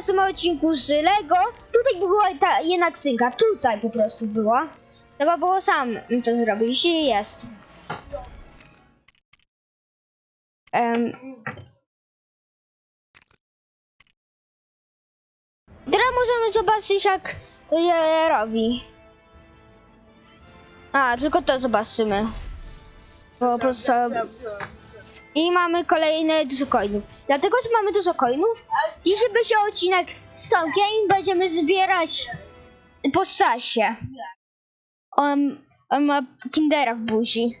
na samym odcinku z Lego, tutaj była ta jedna skrzynka, tutaj po prostu była. Trzeba było sam to zrobić i jest. Em. Teraz możemy zobaczyć jak to się robi. A, tylko to zobaczymy. Bo pozostałe... I mamy kolejne dużo coinów. Dlatego, że mamy dużo coinów, dzisiaj będzie odcinek z Tomkiem i będziemy zbierać postacie. On, on ma kindera w buzi.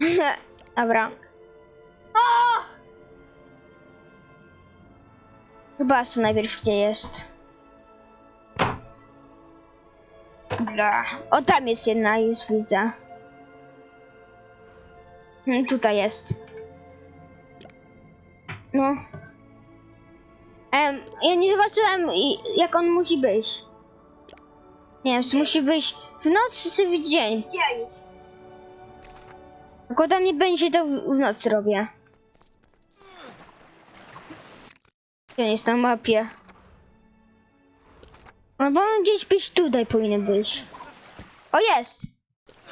Dobra. Zobaczmy najpierw, gdzie jest. Dobra. O, tam jest jedna, już widzę. Hmm, Tutaj jest. No. Em, ja nie zobaczyłem, jak on musi być. Nie wiem, czy musi wyjść w nocy czy w dzień. Dzień. Tam nie będzie, to w, nocy robię. Gdzie jest na mapie? No bo on gdzieś być tutaj powinien być. O jest!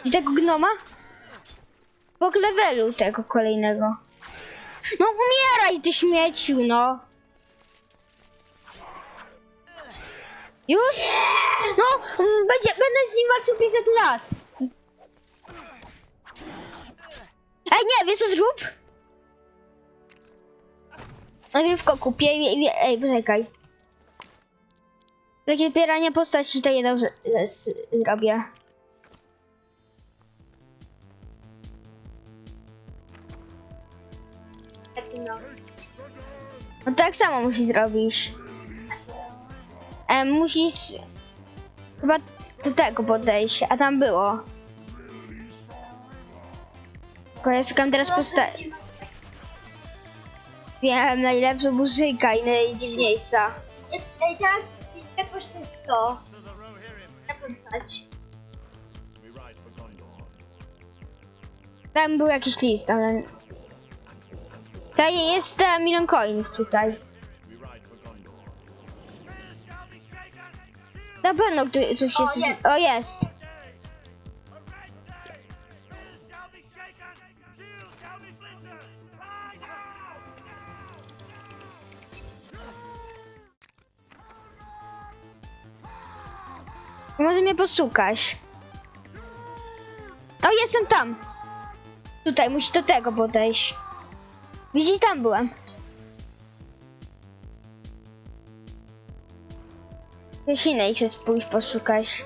I tego gnoma? Po levelu tego kolejnego. No umieraj ty śmieciu, no! Już? No, będzie, będę z nim walczył 500 lat. Ej, nie, wiesz co zrób? Go kupię i- Ej, poczekaj. Takie zbieranie postaci to jedną z, z, zrobię. No. No tak samo musisz zrobić. E, musisz chyba do tego podejść, a tam było. Tylko ja szukam teraz postaci. Wiem, najlepsza muzyka i najdziwniejsza. Ej, teraz to. Ta postać. Tam był jakiś list, ale... Tutaj jest e, milion coinów tutaj. Na pewno coś jest. O, jest. Mnie posłuchać. O, jestem tam. Tutaj, musi do tego podejść. Widzisz, tam byłem. Gdzieś innej chcę pójść poszukać.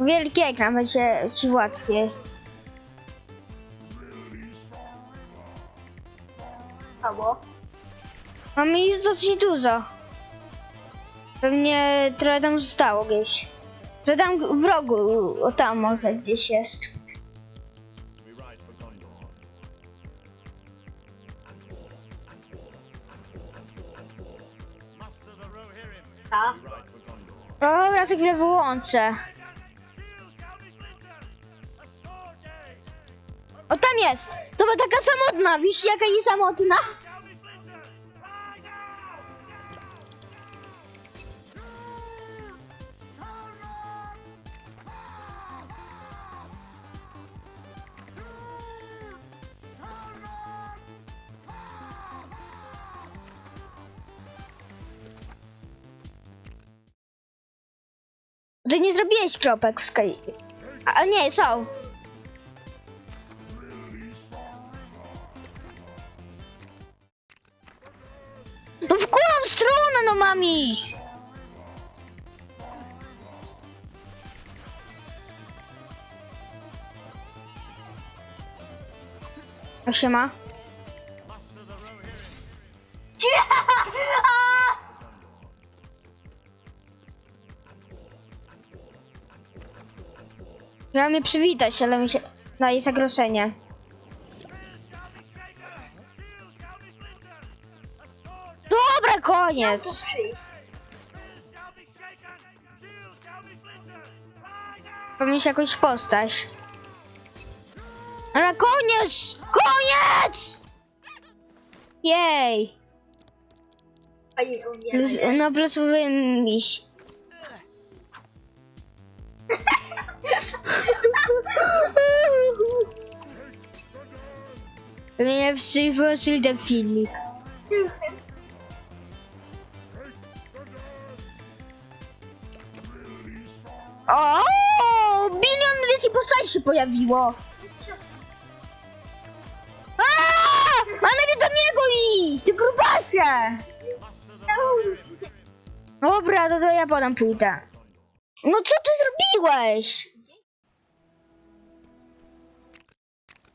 Wielki ekran będzie ci łatwiej. Mamy już dosyć dużo. Pewnie trochę tam zostało gdzieś. Że tam w rogu, o tam może gdzieś jest. Ta. Dobra, za chwilę wyłączę. O, tam jest! Zobacz, taka samotna. Widzisz, jaka jest samotna? Ty nie zrobiłeś kropek w skali. A nie, są. No w którą stronę, no mam iść? A siema. Miałem mnie przywitać, ale mi się daje zagrożenie. Dobra, koniec. Się jakoś postać. Jest! Koniec! Jej! Umiera. Plus, no plusowym miś. Mnie wyłączyli ten filmik. O! Bilion więcej postaci się pojawiło. Aaa! A najpierw do niego iść! Ty grubasie! Dobra, to, to ja podam pójdę. No co ty zrobiłeś?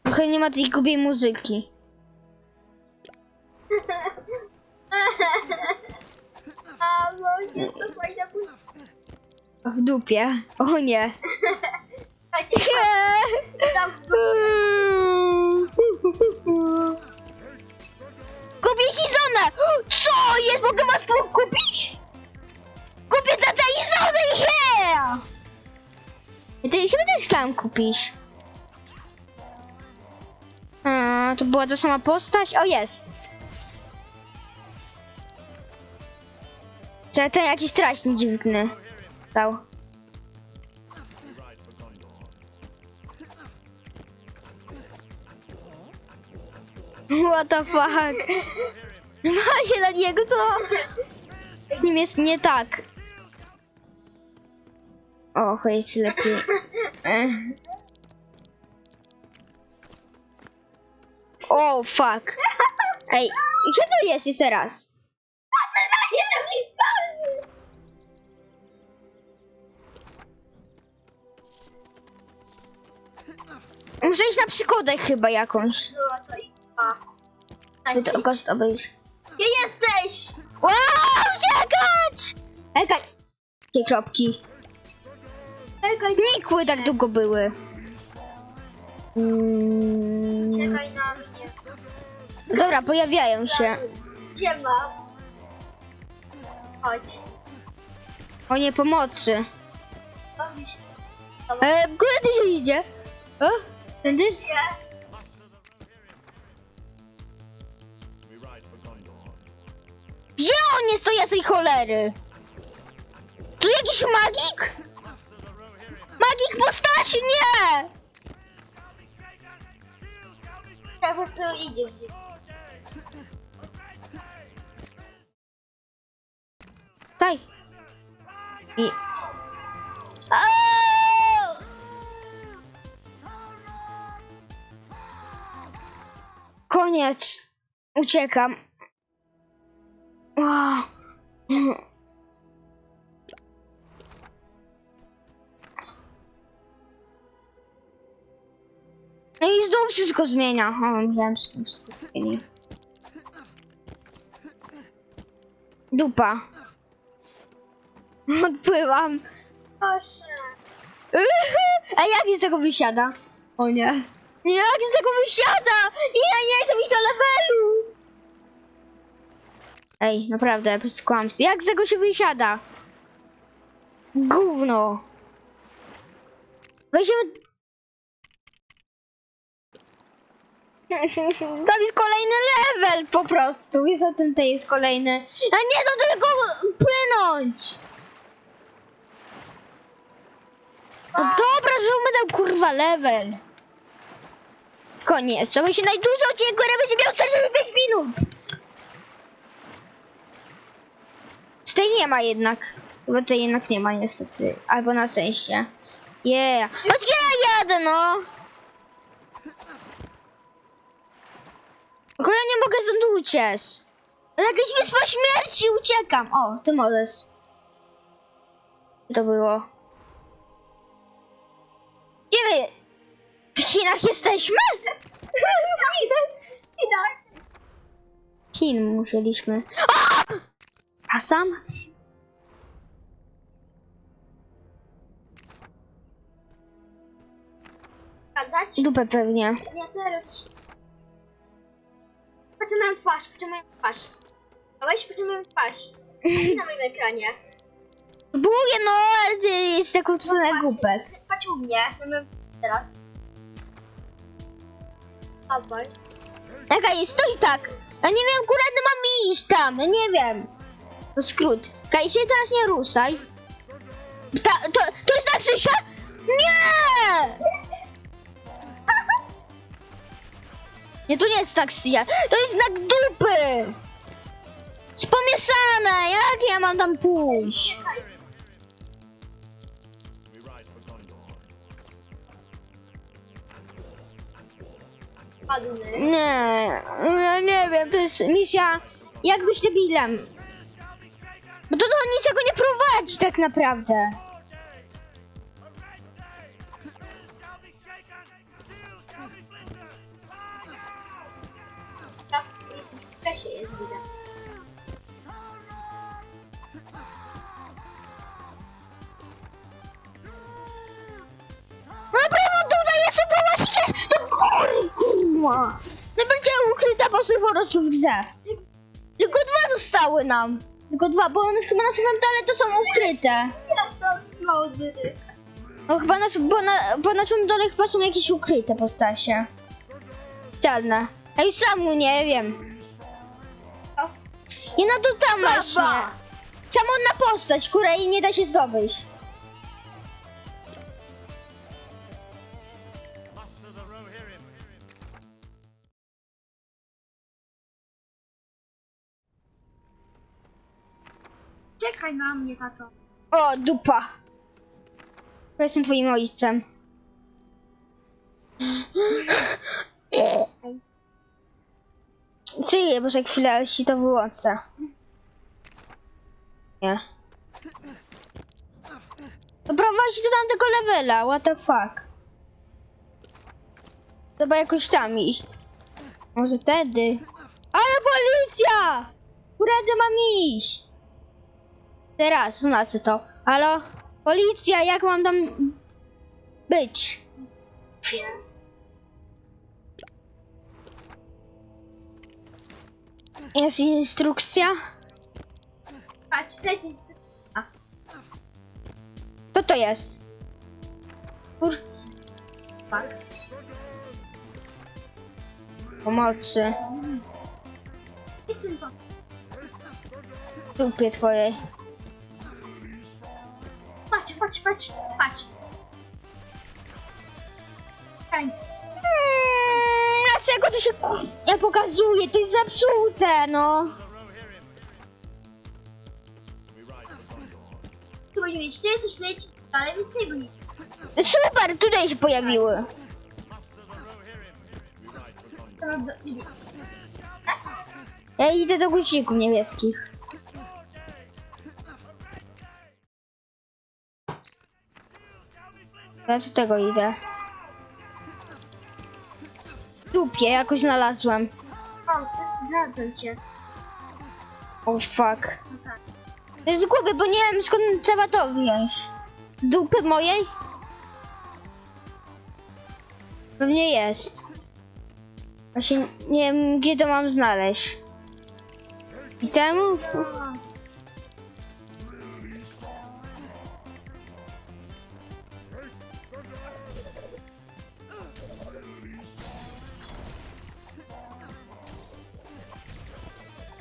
Trochę nie ma tej gubiej muzyki. A, jest to fajna muzyka. W dupie. O nie. Tam w dół. Kupię Izonę! Co jest? Mogę was tu kupić? Kupię tata Izonę! Yeah! Ty się też chciałem kupić. A, to była ta sama postać? O, jest. Czy ten jakiś strażnik dziwny stał. What the fuck? Ma się na niego, co? Z nim jest nie tak. O, jest lepiej. O, fuck. Ej, gdzie to jest jeszcze raz? Nie robi pauzy. Muszę iść na przygodę chyba jakąś. No to i to. Gdzie jesteś? Wow, uciekać! Ej, Te kropki. Czekaj, Nikły tak długo były. Mm, czekaj na. Dobra, pojawiają się. Gdzie mam? Chodź. O nie, pomocy. Bawi się. E, w górę tu się idzie. O, tędy? Gdzie? Gdzie on jest do jasnej cholery? Tu jakiś magik? Magik postaci, nie! Tak po prostu idzie gdzieś. Uciekam. Wow. No i znów wszystko zmienia. O, wiem, że wszystko zmieni. Dupa. Odpływam. Proszę. A jak z tego wysiada? O nie. Jak z tego wysiada? Ja nie chcę iść do levelu. Ej, naprawdę, bez kłamstw. Jak z tego się wysiada? Gówno. Weźmiemy... Tam jest kolejny level po prostu. O tym, to jest kolejny. A nie, to tylko płynąć. No dobra, zróbmy tam kurwa level. Koniec, to będzie najdłuższy odcinek, który będzie miał 45 minut. Tutaj nie ma jednak. Chyba tutaj jednak nie ma niestety. Albo na szczęście. Yeah. Chodź ja jadę, no. Tylko ja nie mogę stąd uciec. Jakaś wyspa śmierci, uciekam. O, ty możesz. Co to było? Gdzie my? W Chinach jesteśmy? Idę. Chin musieliśmy. A! A sam? Kazać? Dupę pewnie. Nie, serio. Patrzę na moją twarz, patrzę na moją twarz. Na moją twarz. Na moim ekranie. Buję, no, ale ty jest taką trudną głupek. Patrz u mnie, teraz. Dawaj. Czekaj, stój tak! Ja nie wiem, akurat mam iść tam, ja nie wiem. Skrót. Kaj się teraz nie ruszaj. Ta, to, to jest tak Krzysia? Nie! Nie, to nie jest tak Krzysia. To jest znak dupy! Spomieszane! Jak ja mam tam pójść? Nie, ja nie wiem, to jest misja jak być debilem. Bo to do niczego nie prowadzi tak naprawdę. W stresie jest widać. No naprawdę tutaj jest prowadzicie do góry, kurwa. No będzie ukryta po po prostu w grze. Tylko dwa zostały nam. Tylko dwa, bo one chyba na samym dole to są ukryte. Mody. No chyba na, bo na, bo na samym dole chyba są jakieś ukryte postacie. Czarne. Ja już samu nie wiem. Nie no to tam właśnie. Samotna postać, której nie da się zdobyć. Czekaj na mnie, tato. O, dupa. Ja jestem twoim ojcem. Żyję, bo za chwilę ci to wyłączę. Nie. To prowadzi do tamtego levela, what the fuck. Trzeba jakoś tam iść. Może wtedy. Ale policja! Którędy mam iść? Teraz znaczy to. Halo? Policja, jak mam tam być? Jest instrukcja? Patrz, to jest... Co to jest? Kur... Pomocy. Jestem po... W dupie twojej. Patrz, patrz, patrz. Tańcz. Mm, dlaczego to się kur... nie pokazuje? To jest zepsute, no. Tu będziemy mieć tyle, coś leci dalej, więc nie będzie. Super, tutaj się pojawiły. To do... idzie. Ja idę do guzików niebieskich. Ja do tego idę. W dupie jakoś znalazłem. O, znalazłem cię. Oh fuck. No tak. To jest głupie, bo nie wiem skąd trzeba to wziąć. Z dupy mojej? Pewnie jest. Właśnie nie wiem gdzie to mam znaleźć. I temu? Nie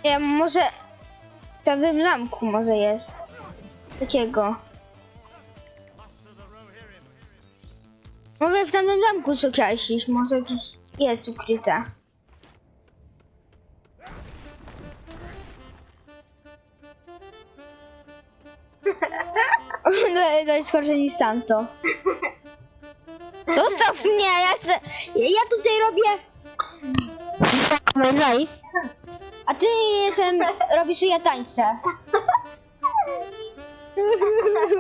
wiem, może w tamtym zamku może jest. Takiego. Może w tamtym zamku co iść, może tu jest ukryte. No, to jest gorsze tamto. Zostaw mnie, ja chcę... Ja tutaj robię... Live. Ty jestem... robisz ja tańczę.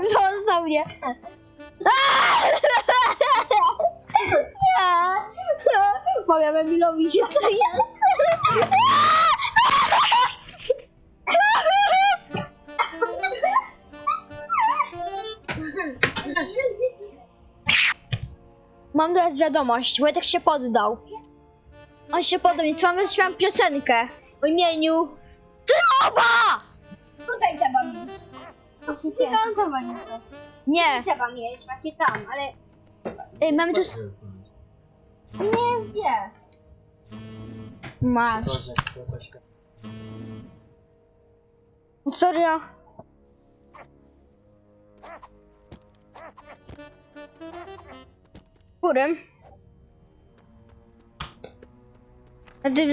Zostaw mnie. Nie. Powiem Emilowi się jest. Mam teraz wiadomość. Wojtek się poddał. On się poddał, więc mamy śpiewam piosenkę o imieniu Trąba! Tutaj trzeba mieć. Tutaj tam trzeba mieć to. Nie, Trzeba mieć, właśnie tam, ale Ej, mamy. Tak s- jest, no. nie gdzie. Masz. Się- Serio? Którym? Na tym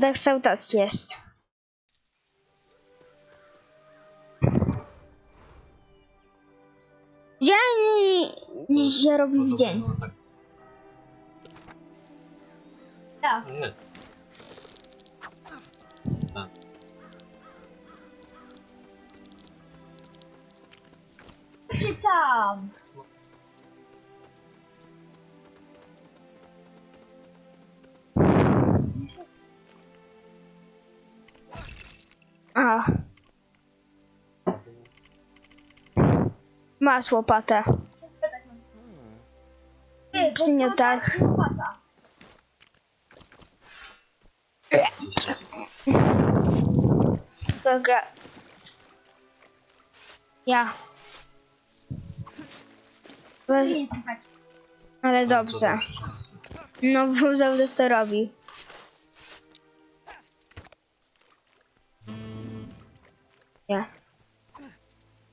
tak cały czas jest. Dzień się robi w dzień. Tak. No jest. Tak. Czytam. A. Masz łopatę. Przy nie tak. Dobra. Ja. Weź, ale dobrze. No, bo zawsze to robi. Nie.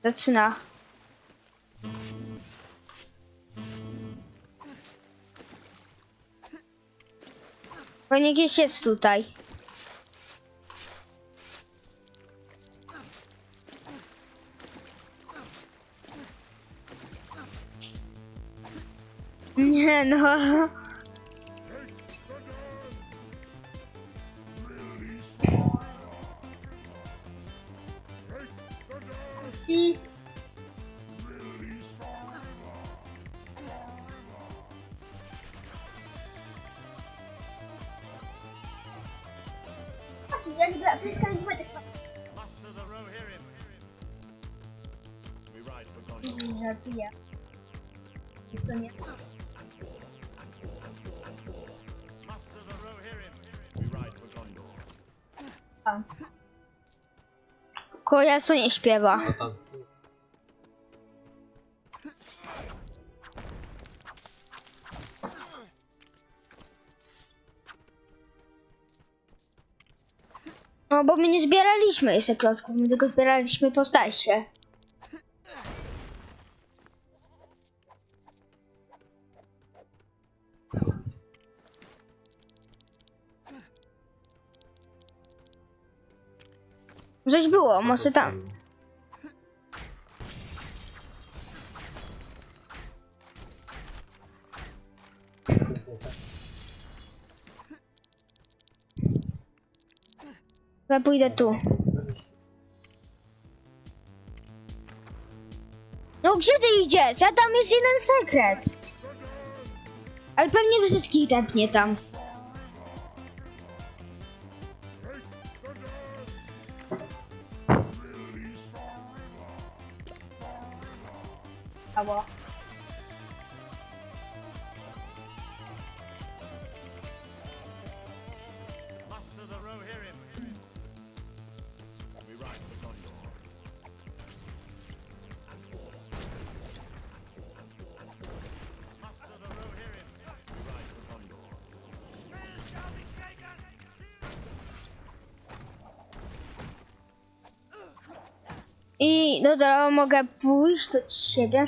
Zaczyna. Pewnie gdzieś jest tutaj. Nie no. Co nie? A. Koja co nie śpiewa. No tam. No bo my nie zbieraliśmy jeszcze klocków, my tylko zbieraliśmy postacie. Coś było, może tam. Ja pójdę tu. No gdzie ty idziesz? A tam jest jeden sekret. Ale pewnie wszystkich tepnie tam. Be shaken. I dobra, mogę pójść do siebie.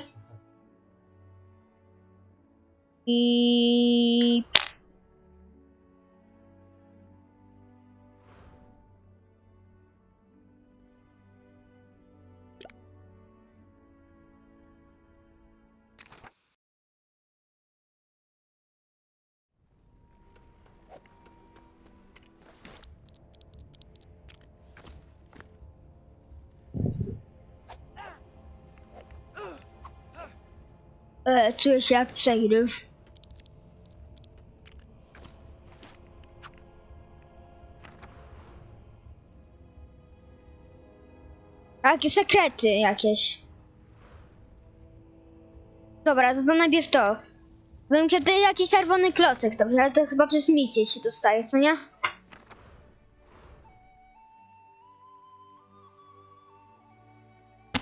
I... E, czuję się jak przegryw. Takie sekrety jakieś. Dobra, to najpierw to. Wiem, że to jakiś czerwony klocek, dobrze, ale to chyba przez misję się dostaje, co nie?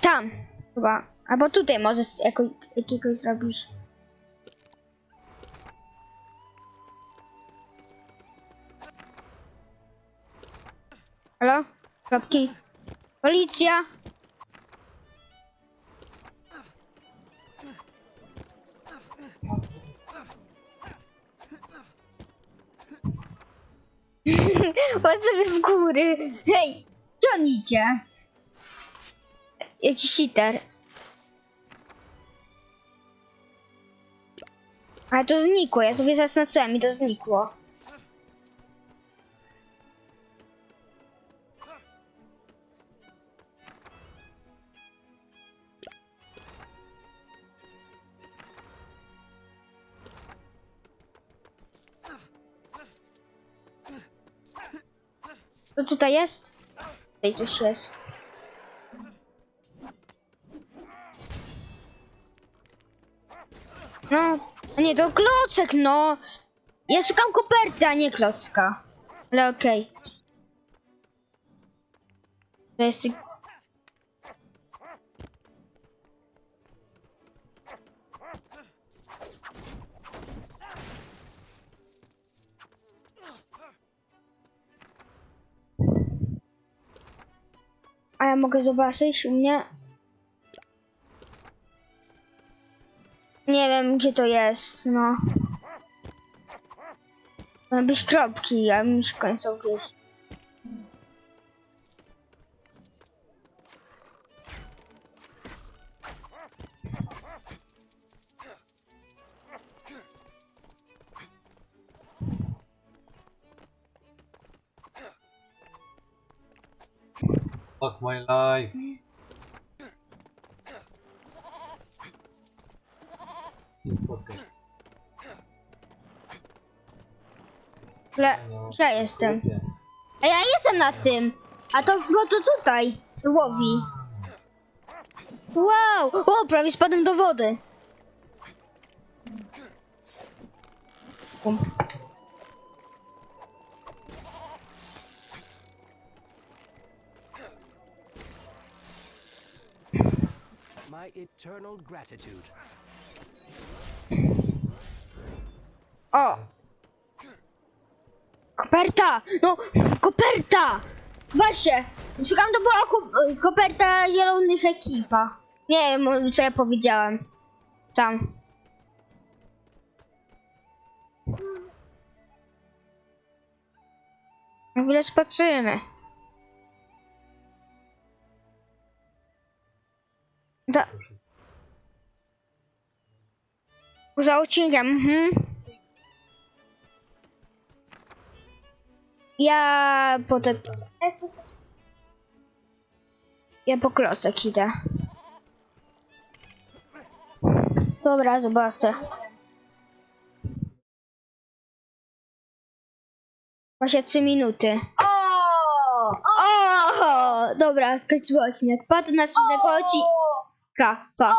Tam, chyba. Albo tutaj możesz jako, jakiegoś zrobić. Halo? Kropki? Policja! Chodź sobie w góry. Hej, idzie? Jakiś cheater. Ale to znikło, ja sobie zaznaczyłem i to znikło. Tutaj jest? Tutaj coś jest. No, nie, to klocek, no. Ja szukam koperty, a nie klocka. Ale okej. To jest... ja mogę zobaczyć u mnie? Nie wiem, gdzie to jest, no. Ma być kropki, a mi się kończą gdzieś. Ale No, ja jestem. A ja jestem na tym! A to, bo to tutaj łowi. Wow! O, prawie spadłem do wody. Um. My eternal gratitude. O! Koperta! No, koperta! Właśnie! Szukam, to była ko- koperta zielonych ekipa. Nie wiem, co ja powiedziałem. Sam. Na chwilę spatrzymy. Da. Za odcinkiem, mhm. Ja potem. Ja po klocek idę. Dobra, zobaczę. Właśnie 3 minuty. O! O! Dobra, skończył odcinek. Pa do następnego odcinka. Pa!